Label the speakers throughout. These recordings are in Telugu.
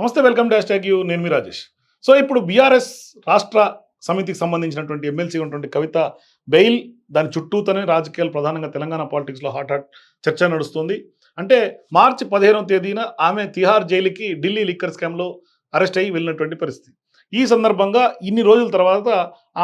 Speaker 1: నమస్తే వెల్కమ్ డాష్ ట్యాగ్ యూ. నేను మీ రాజేష్. సో ఇప్పుడు బీఆర్ఎస్ రాష్ట్ర సమితికి సంబంధించినటువంటి ఎమ్మెల్సీ ఉన్నటువంటి కవిత బెయిల్ దాని చుట్టూతోనే రాజకీయాలు ప్రధానంగా తెలంగాణ పాలిటిక్స్లో హాట్ హాట్ చర్చ నడుస్తుంది. అంటే మార్చి పదిహేనవ తేదీన ఆమె తిహార్ జైలుకి ఢిల్లీ లిక్కర్ స్కామ్లో అరెస్ట్ అయ్యి వెళ్ళినటువంటి పరిస్థితి. ఈ సందర్భంగా ఇన్ని రోజుల తర్వాత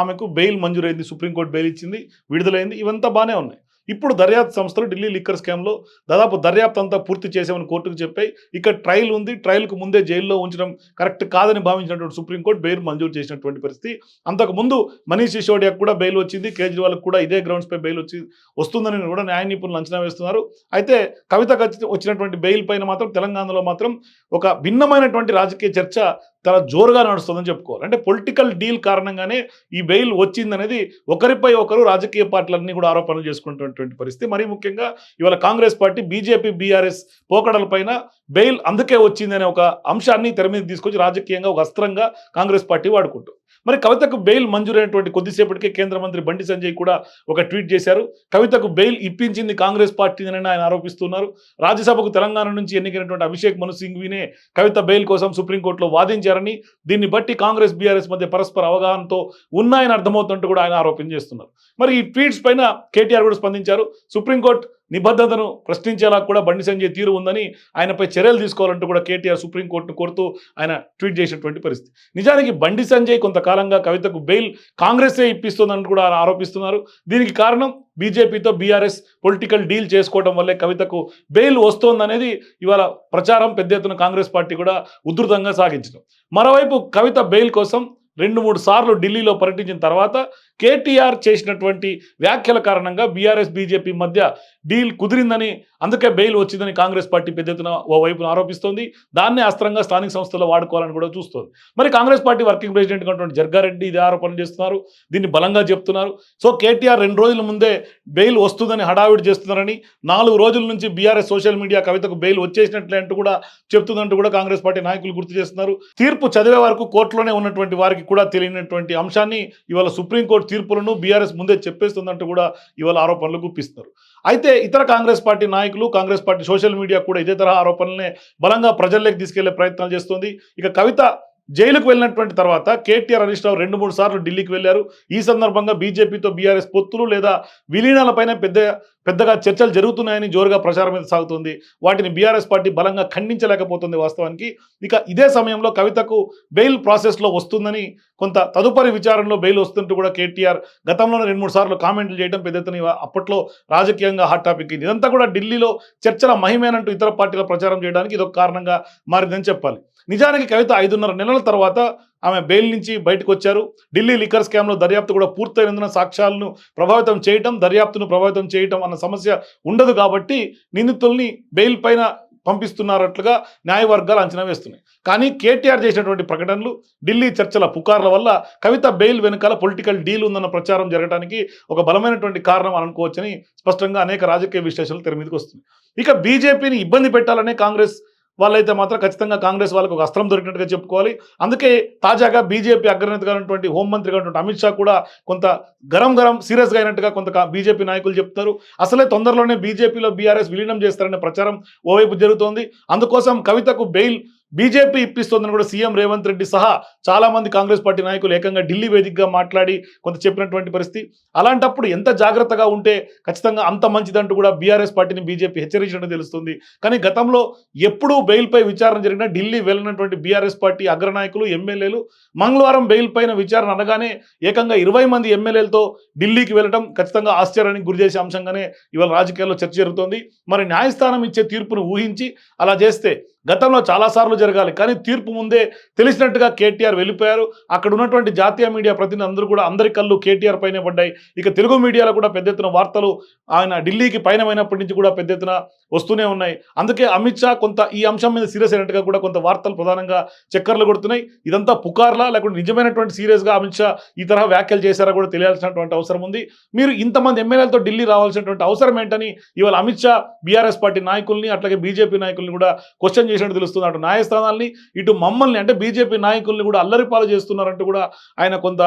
Speaker 1: ఆమెకు బెయిల్ మంజూరైంది సుప్రీంకోర్టు బెయిల్ ఇచ్చింది విడుదలైంది ఇవంతా బాగానే ఉన్నాయి. ఇప్పుడు దర్యాప్తు సంస్థలు ఢిల్లీ లిక్కర్ స్కామ్లో దాదాపు దర్యాప్తు అంతా పూర్తి చేసామని కోర్టుకు చెప్పాయి. ఇక ట్రయల్ ఉంది. ట్రయల్కు ముందే జైల్లో ఉంచడం కరెక్ట్ కాదని భావించినటువంటి సుప్రీంకోర్టు బెయిల్ మంజూరు చేసినటువంటి పరిస్థితి. అంతకుముందు మనీష్ సిసోడియాకు కూడా బెయిల్ వచ్చింది. కేజ్రీవాల్కి కూడా ఇదే గ్రౌండ్స్పై బెయిల్ వచ్చి వస్తుందని కూడా న్యాయ నిపుణులు అంచనా వేస్తున్నారు. అయితే కవిత వచ్చినటువంటి బెయిల్ పైన మాత్రం తెలంగాణలో మాత్రం ఒక భిన్నమైనటువంటి రాజకీయ చర్చ చాలా జోరుగా నడుస్తుందని చెప్పుకోవాలి. అంటే పొలిటికల్ డీల్ కారణంగానే ఈ బెయిల్ వచ్చిందనేది ఒకరిపై ఒకరు రాజకీయ పార్టీలన్నీ కూడా ఆరోపణలు చేసుకుంటున్నటువంటి పరిస్థితి. మరీ ముఖ్యంగా ఇవాళ కాంగ్రెస్ పార్టీ బీజేపీ బీఆర్ఎస్ పోకడల పైన బెయిల్ అందుకే వచ్చిందనే ఒక అంశాన్ని తెర మీద తీసుకొచ్చి రాజకీయంగా ఒక అస్త్రంగా కాంగ్రెస్ పార్టీ వాడుకుంటుంది. మరి కవితకు బెయిల్ మంజూరైనటువంటి కొద్దిసేపటికే కేంద్ర మంత్రి బండి సంజయ్ కూడా ఒక ట్వీట్ చేశారు. కవితకు బెయిల్ ఇప్పించింది కాంగ్రెస్ పార్టీని ఆయన ఆరోపిస్తున్నారు. రాజ్యసభకు తెలంగాణ నుంచి ఎన్నికైనటువంటి అభిషేక్ మను సింఘ్వినే కవిత బెయిల్ కోసం సుప్రీంకోర్టులో వాదించారని దీన్ని బట్టి కాంగ్రెస్ బీఆర్ఎస్ మధ్య పరస్పర అవగాహనతో ఉన్నాయని అర్థమవుతుంటూ కూడా ఆయన ఆరోపణ చేస్తున్నారు. మరి ఈ ట్వీట్స్ పైన కేటీఆర్ కూడా స్పందించారు. సుప్రీంకోర్టు నిబద్ధతను ప్రశ్నించేలా కూడా బండి సంజయ్ తీరు ఉందని ఆయనపై చర్యలు తీసుకోవాలంటూ కూడా కేటీఆర్ సుప్రీంకోర్టును కోరుతూ ఆయన ట్వీట్ చేసినటువంటి పరిస్థితి. నిజానికి బండి సంజయ్ కొంతకాలంగా కవితకు బెయిల్ కాంగ్రెసే ఇప్పిస్తుందని కూడా ఆయన ఆరోపిస్తున్నారు. దీనికి కారణం బీజేపీతో బీఆర్ఎస్ పొలిటికల్ డీల్ చేసుకోవడం వల్లే కవితకు బెయిల్ వస్తోందనేది ఇవాళ ప్రచారం పెద్ద ఎత్తున కాంగ్రెస్ పార్టీ కూడా ఉధృతంగా సాగించడం. మరోవైపు కవిత బెయిల్ కోసం రెండు మూడు సార్లు ఢిల్లీలో పర్యటించిన తర్వాత కేటీఆర్ చేసినటువంటి వ్యాఖ్యల కారణంగా బీఆర్ఎస్ బీజేపీ మధ్య డీల్ కుదిరిందని అందుకే బెయిల్ వచ్చిందని కాంగ్రెస్ పార్టీ పెద్ద ఎత్తున ఓ వైపున ఆరోపిస్తోంది. దాన్నే అస్త్రంగా స్థానిక సంస్థల్లో వాడుకోవాలని కూడా చూస్తోంది. మరి కాంగ్రెస్ పార్టీ వర్కింగ్ ప్రెసిడెంట్ ఉన్నటువంటి జర్గారెడ్డి ఇది ఆరోపణలు చేస్తున్నారు. దీన్ని బలంగా చెప్తున్నారు. సో కేటీఆర్ రెండు రోజుల ముందే బెయిల్ వస్తుందని హడావిడి చేస్తున్నారని నాలుగు రోజుల నుంచి బీఆర్ఎస్ సోషల్ మీడియా కవితకు బెయిల్ వచ్చేసినట్లే అంటూ కూడా చెప్తుందంటూ కూడా కాంగ్రెస్ పార్టీ నాయకులు గుర్తు చేస్తున్నారు. తీర్పు చదివే వరకు కోర్టులోనే ఉన్నటువంటి వారికి కూడా తెలియనటువంటి అంశాన్ని ఇవాళ సుప్రీంకోర్టు తీర్పులను బీఆర్ఎస్ ముందే చెప్పేస్తుందంటూ కూడా ఇవాళ ఆరోపణలు గుప్పిస్తున్నారు. అయితే ఇతర కాంగ్రెస్ పార్టీ నాయకులు కాంగ్రెస్ పార్టీ సోషల్ మీడియా కూడా ఇదే తరహా ఆరోపణలనే బలంగా ప్రజల్లోకి తీసుకెళ్ళే ప్రయత్నాలు చేస్తోంది. ఇక కవిత జైలుకు వెళ్ళినటువంటి తర్వాత కేటీఆర్ హరీష్ రావు రెండు మూడు సార్లు ఢిల్లీకి వెళ్ళారు. ఈ సందర్భంగా బీజేపీతో బీఆర్ఎస్ పొత్తులు లేదా విలీనాలపైన పెద్ద పెద్దగా చర్చలు జరుగుతున్నాయని జోరుగా ప్రచారం మీద సాగుతుంది. వాటిని బీఆర్ఎస్ పార్టీ బలంగా ఖండించలేకపోతుంది వాస్తవానికి. ఇక ఇదే సమయంలో కవితకు బెయిల్ ప్రాసెస్లో వస్తుందని కొంత తదుపరి విచారణలో బెయిల్ వస్తుంటూ కూడా కేటీఆర్ గతంలోనే రెండు మూడు సార్లు కామెంట్లు చేయడం పెద్ద ఎత్తున అప్పట్లో రాజకీయంగా హాట్ టాపిక్ ఇది. ఇదంతా కూడా ఢిల్లీలో చర్చల మహిమేనంటూ ఇతర పార్టీల ప్రచారం చేయడానికి ఇదొక కారణంగా మారిందని చెప్పాలి. నిజానికి కవిత ఐదున్నర నెలల తర్వాత ఆమె బెయిల్ నుంచి బయటకు వచ్చారు. ఢిల్లీ లిక్కర్ స్కామ్లో దర్యాప్తు కూడా పూర్తయినందున సాక్ష్యాలను ప్రభావితం చేయటం దర్యాప్తును ప్రభావితం చేయటం అన్న సమస్య ఉండదు కాబట్టి నిందితుల్ని బెయిల్ పైన పంపిస్తున్నారట్లుగా న్యాయవర్గాలు అంచనా వేస్తున్నాయి. కానీ కేటీఆర్ చేసినటువంటి ప్రకటనలు ఢిల్లీ చర్చల పుకార్ల వల్ల కవిత బెయిల్ వెనుకాల పొలిటికల్ డీల్ ఉందన్న ప్రచారం జరగడానికి ఒక బలమైనటువంటి కారణం అనుకోవచ్చని స్పష్టంగా అనేక రాజకీయ విశ్లేషణలు తెర మీదకి వస్తుంది ఇక బీజేపీని ఇబ్బంది పెట్టాలనే కాంగ్రెస్ వాళ్ళైతే మాత్రం ఖచ్చితంగా కాంగ్రెస్ వాళ్ళకు ఒక అస్త్రం దొరికినట్టుగా చెప్పుకోవాలి. అందుకే తాజాగా బీజేపీ అగ్రనేతగా ఉన్నటువంటి హోంమంత్రిగా ఉన్నటువంటి అమిత్ షా కూడా కొంత గరం గరం సీరియస్గా అయినట్టుగా కొంత బీజేపీ నాయకులు చెప్తారు. అసలే తొందరలోనే బీజేపీలో బీఆర్ఎస్ విలీనం చేస్తారనే ప్రచారం ఓవైపు జరుగుతోంది. అందుకోసం కవితకు బెయిల్ బీజేపీ ఇప్పిస్తోందని కూడా సీఎం రేవంత్ రెడ్డి సహా చాలా మంది కాంగ్రెస్ పార్టీ నాయకులు ఏకంగా ఢిల్లీ వేదికగా మాట్లాడి కొంత చెప్పినటువంటి పరిస్థితి. అలాంటప్పుడు ఎంత జాగ్రత్తగా ఉంటే ఖచ్చితంగా అంత మంచిదంటూ కూడా బీఆర్ఎస్ పార్టీని బీజేపీ హెచ్చరించడం తెలుస్తుంది. కానీ గతంలో ఎప్పుడూ బెయిల్పై విచారణ జరిగినా ఢిల్లీ వెళ్ళినటువంటి బీఆర్ఎస్ పార్టీ అగ్రనాయకులు ఎమ్మెల్యేలు మంగళవారం బెయిల్ పైన విచారణ అనగానే ఏకంగా ఇరవై మంది ఎమ్మెల్యేలతో ఢిల్లీకి వెళ్ళడం ఖచ్చితంగా ఆశ్చర్యానికి గురి చేసే అంశంగానే ఇవాళ రాజకీయాల్లో చర్చ జరుగుతోంది. మరి న్యాయస్థానం ఇచ్చే తీర్పును ఊహించి అలా చేస్తే గతంలో చాలాసార్లు జరగాలి. కానీ తీర్పు ముందే తెలిసినట్టుగా కేటీఆర్ వెళ్ళిపోయారు. అక్కడ ఉన్నటువంటి జాతీయ మీడియా ప్రతినిధి అందరూ కూడా అందరి కళ్ళు కేటీఆర్ పైనే పడ్డాయి. ఇక తెలుగు మీడియాలో కూడా పెద్ద ఎత్తున వార్తలు ఆయన ఢిల్లీకి పయనమైనప్పటి నుంచి కూడా పెద్ద ఎత్తున వస్తూనే ఉన్నాయి. అందుకే అమిత్ షా కొంత ఈ అంశం మీద సీరియస్ అయినట్టుగా కూడా కొంత వార్తలు ప్రధానంగా చక్కర్లు కొడుతున్నాయి. ఇదంతా పుకార్లా లేకుంటే నిజమైనటువంటి సీరియస్గా అమిత్ షా ఈ తరహా వ్యాఖ్యలు చేశారా కూడా తెలియాల్సినటువంటి అవసరం ఉంది. మీరు ఇంతమంది ఎమ్మెల్యేలతో ఢిల్లీ రావాల్సినటువంటి అవసరం ఏంటని ఇవాళ అమిత్ షా బీఆర్ఎస్ పార్టీ నాయకుల్ని అట్లాగే బీజేపీ నాయకుల్ని కూడా క్వశ్చన్ చేసినట్టు తెలుస్తుంది అటు న్యాయస్థానాల్ని ఇటు మమ్మల్ని అంటే బీజేపీ నాయకుల్ని కూడా అల్లరిపాలు చేస్తున్నారంటూ కూడా ఆయన కొంత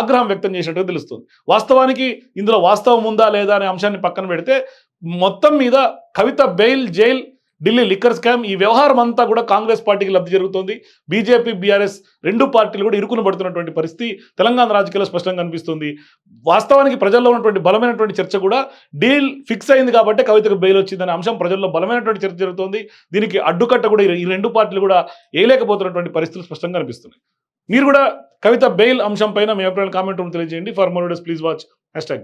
Speaker 1: ఆగ్రహం వ్యక్తం చేసినట్టుగా తెలుస్తుంది. వాస్తవానికి ఇందులో వాస్తవం ఉందా లేదా అనే అంశాన్ని పక్కన పెడితే మొత్తం మీద Kavitha bail jail Delhi liquor scam. ఈ వ్యవహారం అంతా కూడా కాంగ్రెస్ పార్టీకి లబ్ధి జరుగుతోంది. బీజేపీ బీఆర్ఎస్ రెండు పార్టీలు కూడా ఇరుకును పడుతున్నటువంటి పరిస్థితి తెలంగాణ రాజకీయాల్లో స్పష్టంగా కనిపిస్తుంది వాస్తవానికి ప్రజల్లో ఉన్నటువంటి బలమైనటువంటి చర్చ కూడా డీల్ ఫిక్స్ అయింది కాబట్టి కవితకు బెయిల్ వచ్చిందనే అంశం ప్రజల్లో బలమైనటువంటి చర్చ జరుగుతోంది. దీనికి అడ్డుకట్ట కూడా ఈ- రెండు పార్టీలు కూడా వేయలేకపోతున్నటువంటి పరిస్థితులు స్పష్టంగా కనిపిస్తున్నాయి మీరు కూడా కవిత బెయిల్ అంశం పైన మీ అభిప్రాయాలు కామెంట్ రూమ్ తెలియజేయండి. For more please watch. Hashtag